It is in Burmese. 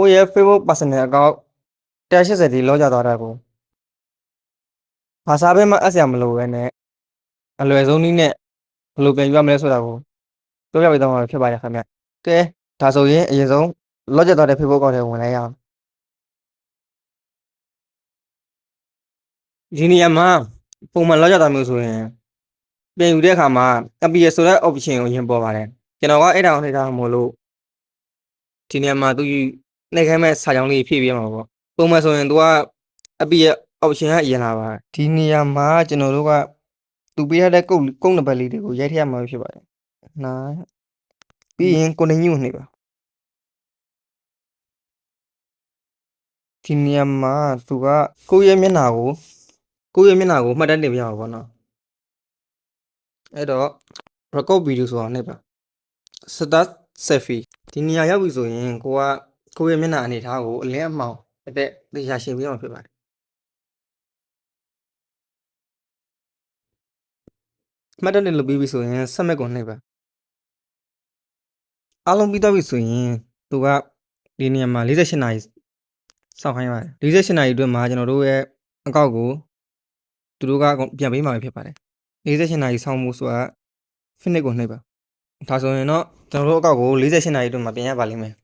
ကိုယ့်ရဲ့ Facebook personal account 180ဒီလောကြသွားတာကိုဘာသာပဲမအပ်စရာမလိုပဲနဲ့အလွယ်ဆုံးနည်းနဲ့ဘယ်လိုပြန်ယူရမလဲဆိုတာကိုပြောပြပေးသွားမှာဖြစ်ပါတယ်ခင်ဗျကဲဒါဆိုရင်အရင်ဆုံးလောကြသွားတဲ့ Facebook account ထဲဝင်လိုက်ရအောင်ဒီနေရာမှာပုံမှန်လောကြသွားမျိုးဆိုရင်ပြန်ယူတဲ့အခါမှာ APS ဆိုတဲ့ option ကိုရင်ပေါ်ပါတယ်ကျွန်တော်ကအဲ့ဒါကိုနှိပ်ထားမှာမို့လို့ဒီနေရာမှာသူ နှိပ်ခိုင်းမဲ့စာကြောင်းလေးဖြည့်ပြရမှာပေါ့ပုံမှန်ဆိုရင်သူကအပီရဲ့ option ကအရင်လာပါဒီနေရာမှာကျွန်တော်တို့ကသူပေးရတဲ့ကုတ်ကုတ်နံပါတ်လေးတွေကိုရိုက်ထည့်ရမှာဖြစ်ပါတယ်နာပြီးရင် continue နှိပ်ပါဒီနေရာမှာသူကကိုယ့်ရဲ့မျက်နှာကိုကိုယ့်ရဲ့မျက်နှာကိုမှတ်တမ်းတင်ပြရမှာပေါ့နော်အဲ့တော့ record video ဆိုတာနှိပ်ပါ start selfie ဒီနေရာရောက်ပြီဆိုရင်ကိုက ကိုယ့်ရဲ့မျက်နှာအနေထားကိုအလင်းအမှောင်အသက်သေချာရှင်းပြရမှာဖြစ်ပါတယ်မှတ်တမ်းတင်လုပ်ပြီးပြီဆိုရင်ဆက်မဲ့ကိုနှိပ်ပါအားလုံးပြီးတော့ပြီဆိုရင်သူကဒီနေရာမှာ48နာရီစောင့်ခိုင်းပါတယ်48နာရီအတွင်းမှာကျွန်တော်တို့ရဲ့အကောက်ကိုသူတို့ကအကုန်ပြန်ပေးမှာပဲဖြစ်ပါတယ်48နာရီစောင့်မှုဆိုတာ finish ကိုနှိပ်ပါဒါဆိုရင်တော့ကျွန်တော်တို့အကောက်ကို48နာရီအတွင်းမှာပြန်ရပါလိမ့်မယ်